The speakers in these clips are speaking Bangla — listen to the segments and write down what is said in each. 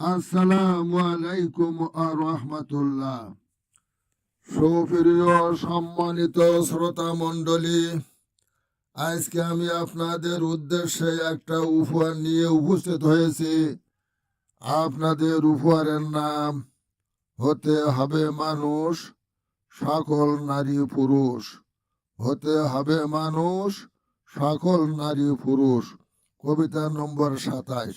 আসসালামু আলাইকুম রহমতুল্লাহ সুপ্রিয় সম্মানিত শ্রোতা মণ্ডলী, আজকে আমি আপনাদের উদ্দেশ্যে একটা উপহার নিয়ে উপস্থিত হয়েছি। আপনাদের উপহারের নাম হতে হবে মানুষ, সকল নারী পুরুষ। হতে হবে মানুষ, সকল নারী পুরুষ। কবিতা নম্বর সাতাইশ।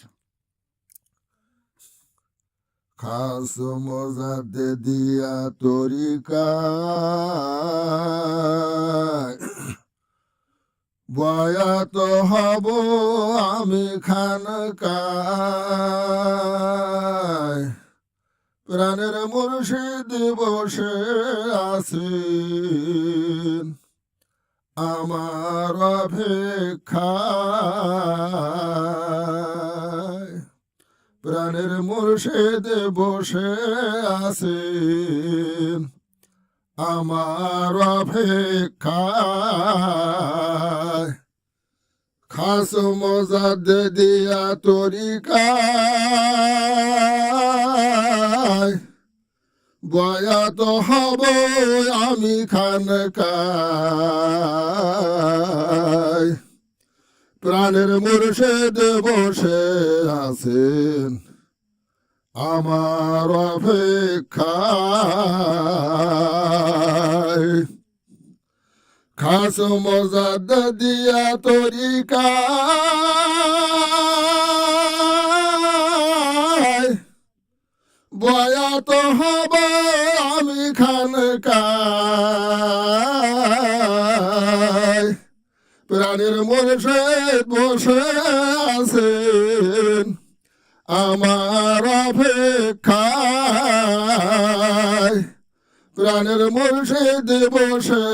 খাস মজাতে দিয়া তরিকা বয়াত হব আমি খানকায়। প্রাণের মুর্শিদ বসে আছেন আমার অপেক্ষায়। প্রাণের মুর্শিদ বসে আছেন। আমার অপেক্ষায় খাস মজাদ দিয়া তরিকায়। বয়াত হব আমি খানকায়। প্রাণের মুর্শিদ বসে আছেন। আমার অপেক্ষায়। খাস মজাদ দিয়া তরিকায় বয়াত হব আমি খানকায় প্রাণের মুর্শিদ বসে আছেন আমার অপেক্ষায় প্রাণের মুর্শিদ বসে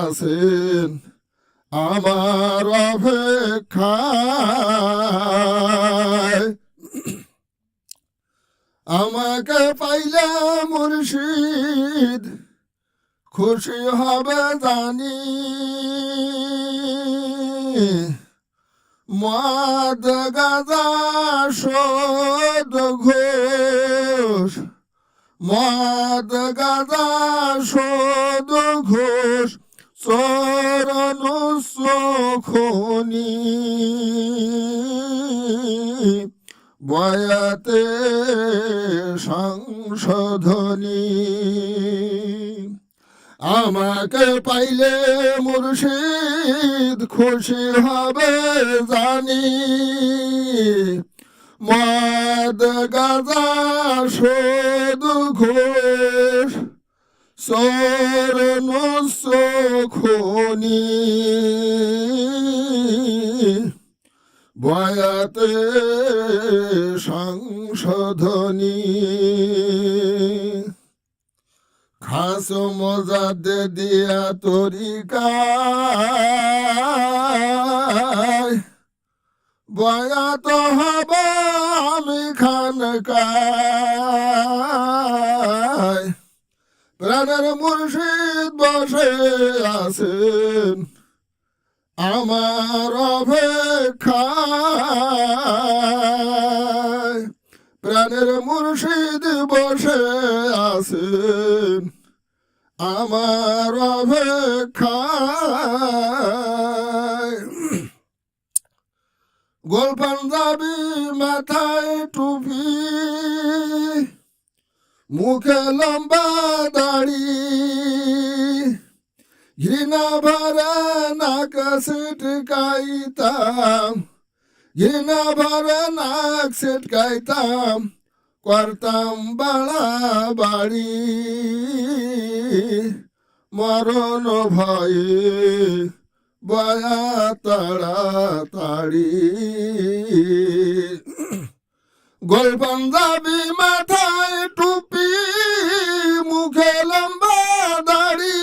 আছেন। আমার অপেক্ষায় আমাকে পাইলে মুর্শিদ খুশি হবে জানি। মদ গাজা শোধ ঘোষ মদ গাজা শোধ ঘোষ চরণ খনি বয়াতে সংশোধনী। আমাকে পাইলে মুর্শিদ খুশি হবে জানি। মদ গাজা শোধ ঘোষ সরণ খনি। বয়াতে সংশোধনী। খাস মজাদ দিয়া তরিকায়। বয়াত হব আমি খানকায়। প্রাণের মুর্শিদ বসে আছেন আমার অপেক্ষায়। প্রাণের মুর্শিদ বসে আছেন আমার অপেক্ষায় গোল পাঞ্জাবি মাথায় টুপি মুখে লম্বা দাড়ি ঘৃণা ভরা নাক সিটকাইতাম ঘৃণা ভরা নাক সিটকাইতাম করতাম বাড়া বাড়ি। মরণ ভয়ে বয়া তাড়াতাড়ি। গোল পাঞ্জাবি মাথায় টুপি, মুখে লম্বা দাড়ি।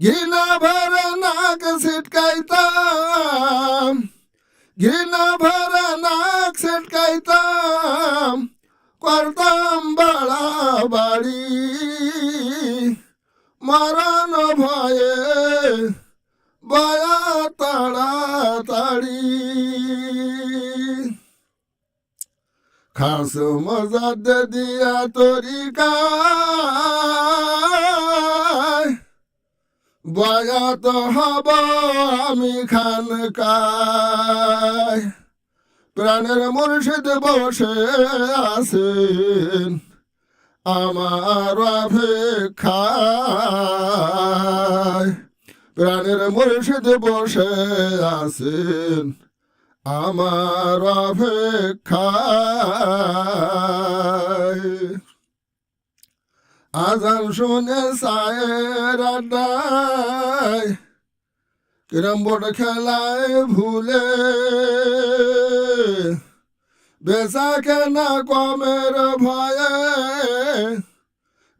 ঘৃণা ভরা নাক সিটকাইতাম ঘৃণা ভরা নাক সিটকাইতাম করতাম বাড়া বাড়ি। মরণ ভয়ে বয়া তাড়াতাড়ি খাস মজাদ দিয়া তরিকা বয়াত হব আমি খানকায়। প্রাণের মুর্শিদ বসে আছেন আমার অপেক্ষায়। প্রাণের মুর্শিদ বসে আছেন আমার অপেক্ষায়। আজান শুনে সায়ের আড্ডায় কিরম বোর্ড খেলায় ভুলে বেসা কেনা কমের ভয়ে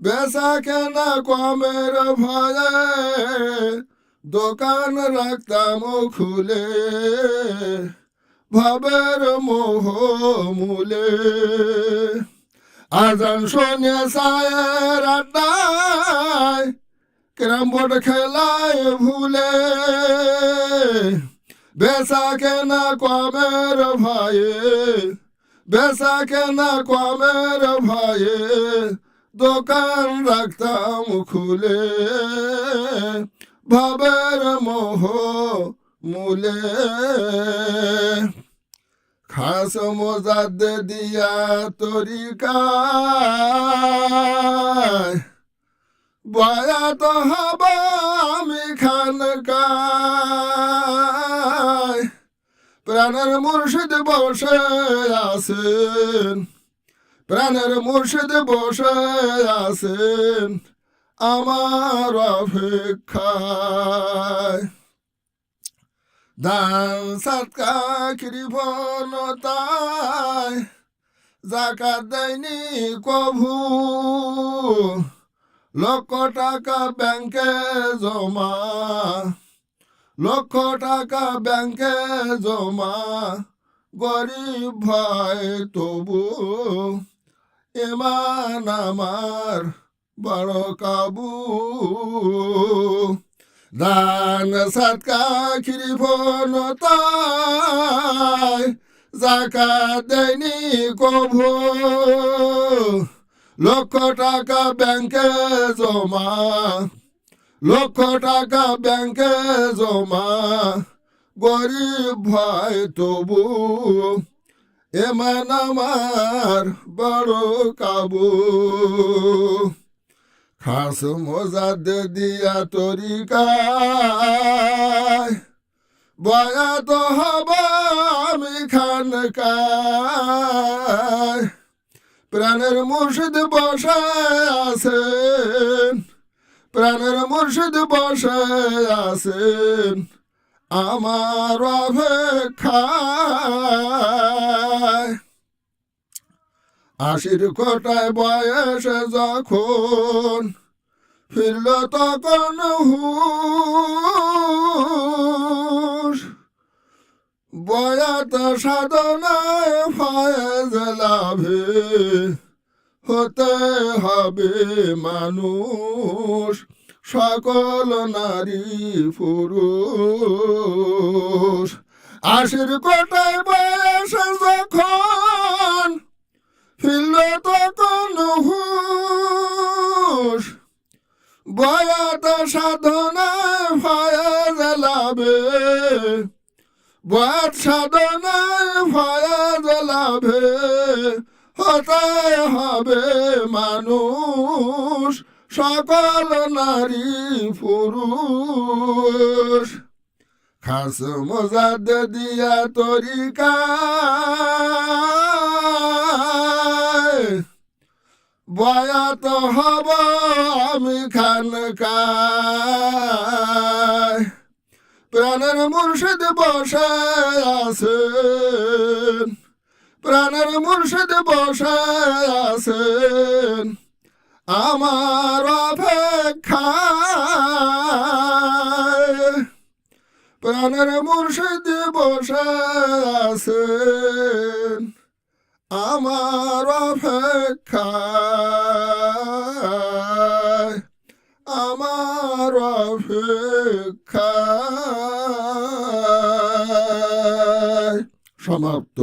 বেসা কেনা কমের ভয়ে দোকান রাখতাম খুলে, ভাবের মোহ মূলে। আজান শোনে সায়ের আড্ডায় ক্যারাম বোর্ড খেলায় ভুলে। বেসা কেনা কমের ভয়ে বেসা কেনা কমের ভয়ে দোকান রাখতাম খুলে। ভাবের মোহ মূলে। খাস মজাদ দিয়া তরিকায়। বয়াত হব আমি খানকায় প্রাণের মুর্শিদ বসে আছেন। প্রাণের মুর্শিদ বসে আছেন আমার অপেক্ষায়। দান সাতকা কৃপণতায় জাকাত দেয়নি কভু। লক্ষ টাকা ব্যাংকে জমা। লক্ষ টাকা ব্যাংকে জমা। গরিব ভাই তবু এমান আমার বড় কাবু। দান সৎকা কৃপণতায় জাকাত দেয়নি কভু লক্ষ টাকা ব্যাংকে জমা, লক্ষ টাকা ব্যাংকে জমা। গরিব ভাই তবু, এমান আমার বড় কাবু। খাস মজাদ দিয়া তরিকায় বয়াত হব আমি খানকায়। প্রাণের মুর্শিদ বসে আছেন, প্রাণের মুর্শিদ বসে আছেন, আমার অপেক্ষায়। আশির কোটায় বয়সে যখন ফিরল তখন হুশ। বয়াত সাধনায় ফয়েজ লাভে হতে হবে মানুষ, সকল নারী পুরুষ। আশির কোটায় বয়সে যখন বয়াত সাধনায় ফয়েজ লাভে বয়াত সাধনায় ফয়েজ লাভে হতে হবে মানুষ, সকল নারী পুরুষ। খাস মজাদ দিয়া তরিকায় বয়াত হব আমি খানকায়। প্রাণের মুর্শিদ বসে আছেন। প্রাণের মুর্শিদ বসে আছেন। আমার অপেক্ষায়। প্রাণের মুর্শিদ বসে আছেন। আমার অপেক্ষায়। অপেক্ষায় সমাপ্ত